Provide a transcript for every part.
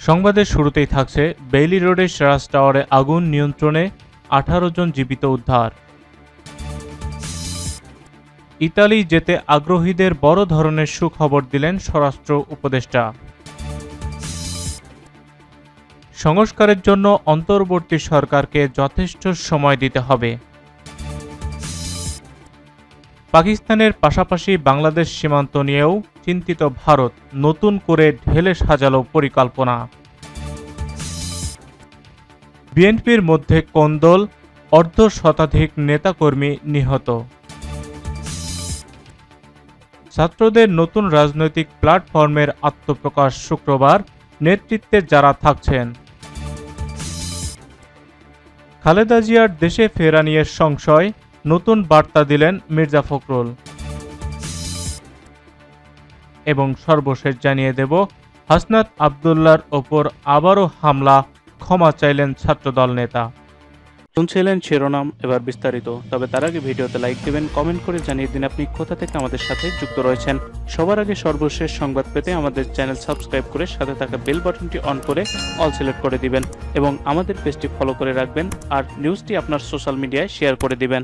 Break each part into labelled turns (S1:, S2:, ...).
S1: সংবাদের শুরুতেই থাকছে বেইলি রোডের সেরাস টাওয়ারে আগুন নিয়ন্ত্রণে আঠারো জন জীবিত উদ্ধার। ইতালি যেতে আগ্রহীদের বড় ধরনের সুখবর দিলেন স্বরাষ্ট্র উপদেষ্টা। সংস্কারের জন্য অন্তর্বর্তী সরকারকে যথেষ্ট সময় দিতে হবে। পাকিস্তানের পাশাপাশি বাংলাদেশ সীমান্ত নিয়েও চিন্তিত ভারত নতুন করে ঢেলে সাজালো পরিকল্পনা। বিএনপির মধ্যে কোন্দল অর্ধ শতাধিক নেতাকর্মী নিহত। ছাত্রদের নতুন রাজনৈতিক প্ল্যাটফর্মের আত্মপ্রকাশ শুক্রবার, নেতৃত্বে যারা থাকছেন। খালেদা জিয়ার দেশে ফেরা নিয়ে সংশয় নতুন বার্তা দিলেন মির্জা ফখরুল। এবং সর্বশেষ জানিয়ে দেব, হাসনাত আবদুল্লার ওপর আবারও হামলা, ক্ষমা চাইলেন ছাত্রদল নেতা।
S2: শুনছিলেন শিরোনাম, এবার বিস্তারিত। তবে তার আগে ভিডিওতে লাইক দিবেন, কমেন্ট করে জানিয়ে দিন আপনি কোথা থেকে আমাদের সাথে যুক্ত রয়েছেন। সবার আগে সর্বশেষ সংবাদ পেতে আমাদের চ্যানেল সাবস্ক্রাইব করে সাথে থাকা বেল বাটনটি অন করে অল সিলেক্ট করে দিবেন এবং আমাদের পেজটি ফলো করে রাখবেন আর নিউজটি আপনার সোশ্যাল মিডিয়ায় শেয়ার করে দিবেন।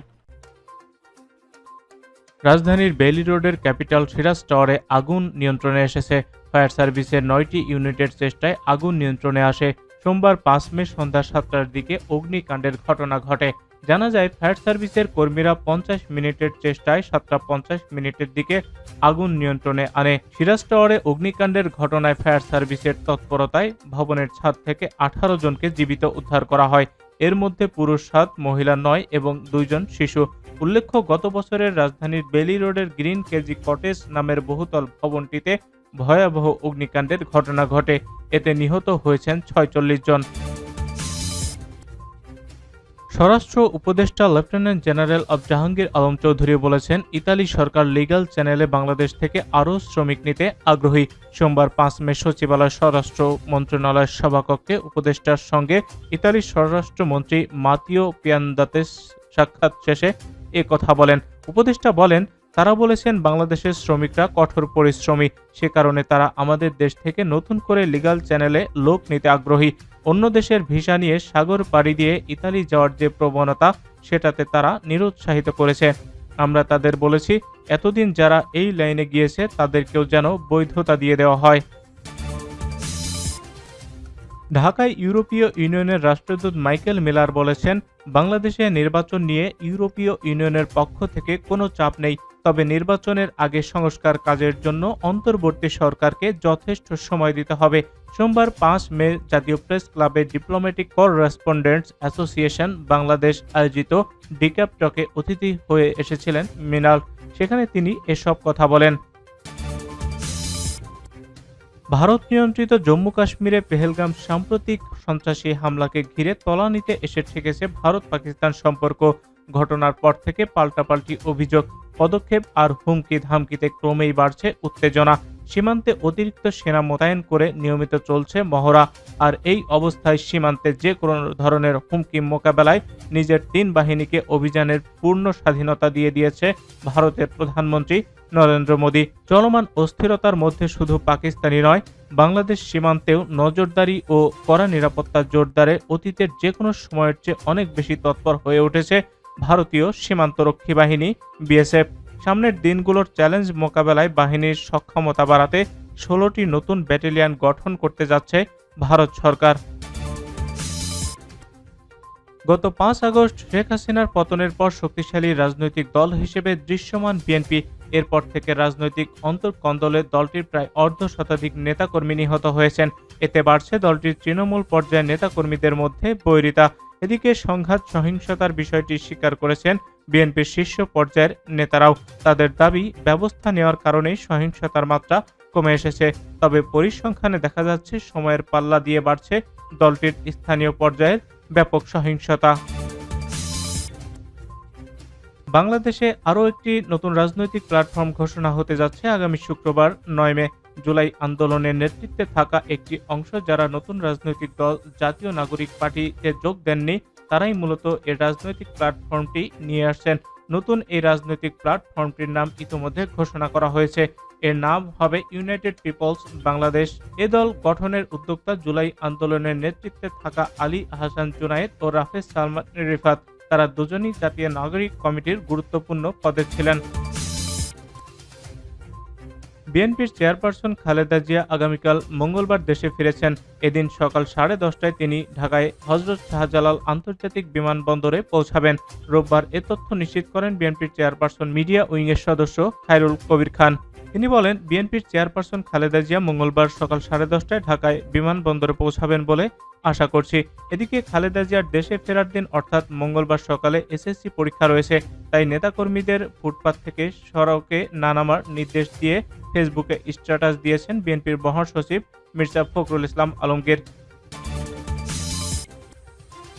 S1: রাজধানীর বেলি রোডের ক্যাপিটাল সিরাজ টাওয়ারে আগুন নিয়ন্ত্রণে এসেছে। ফায়ার সার্ভিসের নয়টি ইউনিটের চেষ্টায় আগুন নিয়ন্ত্রণে আসে। সোমবার পাঁচ মে সন্ধ্যা সাতটার দিকে অগ্নিকাণ্ডের ঘটনা ঘটে। জানা যায়, ফায়ার সার্ভিসের কর্মীরা পঞ্চাশ মিনিটের চেষ্টায় সাতটা পঞ্চাশ মিনিটের দিকে আগুন নিয়ন্ত্রণে আনে। সিরাজ টাওয়ারে অগ্নিকাণ্ডের ঘটনায় ফায়ার সার্ভিসের তৎপরতায় ভবনের ছাদ থেকে আঠারো জনকে জীবিত উদ্ধার করা হয়। এর মধ্যে পুরুষ সাত, মহিলা নয় এবং দুইজন শিশু। উল্লেখ্য, গত বছরের রাজধানীর বেলি রোডের গ্রিন কেজি কটেজ নামের বহুতল ভবনটিতে ভয়াবহ অগ্নিকাণ্ডের ঘটনা ঘটে। এতে নিহত হয়েছেন ছয়চল্লিশ জন। স্বরাষ্ট্র উপদেষ্টা লেফটেন্যান্ট জেনারেল অব জাহাঙ্গীর আলম চৌধুরী বলেছেন, ইতালি সরকার লিগাল চ্যানেলে বাংলাদেশ থেকে আরও শ্রমিক নিতে আগ্রহী। সোমবার পাঁচ মে সচিবালয় স্বরাষ্ট্র মন্ত্রণালয়ের সভাকক্ষে উপদেষ্টার সঙ্গে ইতালির স্বরাষ্ট্রমন্ত্রী মাতিও পিয়ান্দাতেস সাক্ষাৎ শেষে এ কথা বলেন। উপদেষ্টা বলেন তারা বলেছেন, বাংলাদেশের শ্রমিকরা কঠোর পরিশ্রমী। সে কারণে তারা আমাদের দেশ থেকে নতুন করে লিগাল চ্যানেলে লোক নিতে আগ্রহী। অন্য দেশের ভিসা নিয়ে সাগর পাড়ি দিয়ে ইতালি যাওয়ার যে প্রবণতা, সেটাতে তারা নিরুৎসাহিত করেছে। আমরা তাদের বলেছি, এতদিন যারা এই লাইনে গিয়েছে, তাদেরকেও যেন বৈধতা দিয়ে দেওয়া হয়। ঢাকায় ইউরোপীয় ইউনিয়নের রাষ্ট্রদূত মাইকেল মিলার বলেছেন, বাংলাদেশে নির্বাচন নিয়ে ইউরোপীয় ইউনিয়নের পক্ষ থেকে কোনো চাপ নেই, তবে নির্বাচনের আগে সংস্কার কাজের জন্য অন্তর্বর্তী সরকারকে যথেষ্ট সময় দিতে হবে। সোমবার পাঁচ মে জাতীয় প্রেস ক্লাবে ডিপ্লোম্যাটিক কর রেসপন্ডেন্টস অ্যাসোসিয়েশন বাংলাদেশ আয়োজিত ডিক্যাপটকে অতিথি হয়ে এসেছিলেন মিনাল। সেখানে তিনি এসব কথা বলেন। ভারত নিয়ন্ত্রিত জম্মু কাশ্মীরে পেহেলগাম সাম্প্রতিক সন্ত্রাসী হামলাকে ঘিরে তলানিতে এসে ঠেকেছে ভারত পাকিস্তান সম্পর্ক। ঘটনার পর থেকে পাল্টাপাল্টি অভিযোগ, পদক্ষেপ আর হুমকি ধামকিতে ক্রমেই বাড়ছে উত্তেজনা। সীমান্তে অতিরিক্ত সেনা মোতায়েন করে নিয়মিত চলছে মহড়া, আর এই অবস্থায় সীমান্তে যে কোনো ধরনের হুমকি মোকাবেলায় নিজের তিন বাহিনীকে অভিযানের পূর্ণ স্বাধীনতা দিয়ে দিয়েছে ভারতের প্রধানমন্ত্রী নরেন্দ্র মোদী। চলমান অস্থিরতার মধ্যে শুধু পাকিস্তানি নয়, বাংলাদেশ সীমান্তেও নজরদারি ও কড়া নিরাপত্তা জোরদারে অতীতের যে কোনো সময়ের চেয়ে অনেক বেশি তৎপর হয়ে উঠেছে ভারতীয় সীমান্তরক্ষী বাহিনী, বিএসএফ সামনের দিনগুলোর চ্যালেঞ্জ মোকাবেলায় বাহিনীর সক্ষমতা বাড়াতে ষোলোটি নতুন ব্যাটালিয়ন গঠন করতে যাচ্ছে ভারত সরকার। গত পাঁচ আগস্ট শেখ হাসিনার পতনের পর শক্তিশালী রাজনৈতিক দল হিসেবে দৃশ্যমান বিএনপি, এরপর থেকে রাজনৈতিক অন্তর্কন্দলে দলটির প্রায় অর্ধ শতাধিক নেতাকর্মী নিহত হয়েছেন। এতে বাড়ছে দলটির তৃণমূল পর্যায়ের নেতাকর্মীদের মধ্যে বৈরিতা। এদিকে সংঘাত সহিংসতার বিষয়টি স্বীকার করেছেন বিএনপির শীর্ষ পর্যায়ের নেতারাও। তাদের দাবি, ব্যবস্থা নেওয়ার কারণেই সহিংসতার মাত্রা কমে এসেছে। তবে পরিসংখ্যানে দেখা যাচ্ছে, সময়ের পাল্লা দিয়ে বাড়ছে দলটির স্থানীয় পর্যায়ের ব্যাপক সহিংসতা। বাংলাদেশে আরও একটি নতুন রাজনৈতিক প্ল্যাটফর্ম ঘোষণা হতে যাচ্ছে আগামী শুক্রবার, নয় মে। জুলাই আন্দোলনের নেতৃত্বে থাকা একটি অংশ যারা নতুন রাজনৈতিক দল, জাতীয় নাগরিক পার্টিতে যোগ দেননি, তারাই মূলত এর রাজনৈতিক প্ল্যাটফর্মটি নিয়ে আসছেন। নতুন এই রাজনৈতিক প্ল্যাটফর্মটির নাম ইতিমধ্যে ঘোষণা করা হয়েছে। এর নাম হবে ইউনাইটেড পিপলস বাংলাদেশ। এ দল গঠনের উদ্যোক্তা জুলাই আন্দোলনের নেতৃত্বে থাকা আলী আহসান জুনায়েদ ও রাফেজ সালমান রিফাত। তারা দুজনই জাতীয় নাগরিক কমিটির গুরুত্বপূর্ণ পদে ছিলেন। বিএনপির চেয়ারপারসন খালেদা জিয়া আগামীকাল মঙ্গলবার দেশে ফিরেছেন। এদিন সকাল সাড়ে দশটায় তিনি ঢাকায় হজরত শাহজালাল আন্তর্জাতিক বিমানবন্দরে পৌঁছাবেন। রোববার এ তথ্য নিশ্চিত করেন বিএনপির চেয়ারপারসন মিডিয়া উইংয়ের সদস্য খায়রুল কবির খান। তিনি বলেন, বিএনপির চেয়ারপারসন খালেদা জিয়া মঙ্গলবার সকাল সাড়ে দশটায় ঢাকায় বিমানবন্দরে পৌঁছাবেন বলে আশা করছি। এদিকে খালেদা জিয়ার দেশে ফেরার দিন অর্থাৎ মঙ্গলবার সকালে এসএসসি পরীক্ষা রয়েছে। তাই নেতাকর্মীদের ফুটপাত থেকে সড়কে না নামার নির্দেশ দিয়ে ফেসবুকে স্ট্যাটাস দিয়েছেন বিএনপির মহাসচিব মির্জা ফখরুল ইসলাম আলমগীর।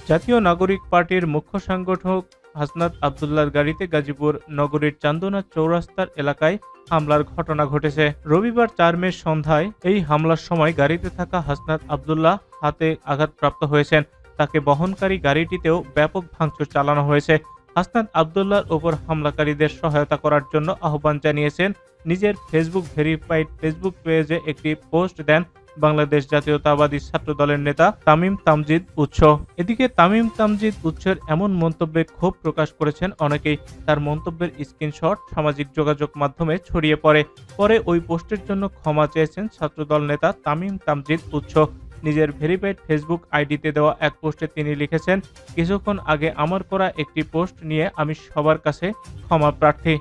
S1: জাতীয় নাগরিক পার্টির মুখ্য সংগঠক হাসনাত আবদুল্লার গাড়িতে গাজীপুর নগরীর চান্দনা চৌরাস্তার এলাকায় হামলার ঘটনা ঘটেছে। রবিবার চার মে সন্ধ্যায় এই হামলার সময় গাড়িতে থাকা হাসনাত আবদুল্লাহ হাতে আঘাতপ্রাপ্ত হয়েছেন। তাকে বহনকারী গাড়িটিতেও ব্যাপক ভাঙচুর চালানো হয়েছে। হাসনাত আবদুল্লাহর ওপর হামলাকারীদের সহায়তা করার জন্য আহ্বান জানিয়েছেন। নিজের ফেসবুক ভেরিফাইড ফেসবুক পেজে একটি পোস্ট দেন বাংলাদেশ জাতীয়তাবাদী ছাত্র দলের নেতা তামিম তামজিদ উৎস। এদিকে তামিম তামজিদ উৎসের এমন মন্তব্যে ক্ষোভ প্রকাশ করেছেন অনেকেই। তার মন্তব্যের স্ক্রিনশট সামাজিক যোগাযোগ মাধ্যমে ছড়িয়ে পড়ে। পরে ওই পোস্টের জন্য ক্ষমা চেয়েছেন ছাত্রদল নেতা তামিম তামজিদ উৎস। নিজের ভেরিফাইড ফেসবুক আইডিতে দেওয়া এক পোস্টে তিনি লিখেছেন, কিছুক্ষণ আগে আমার করা একটি পোস্ট নিয়ে আমি সবার কাছে ক্ষমা প্রার্থী।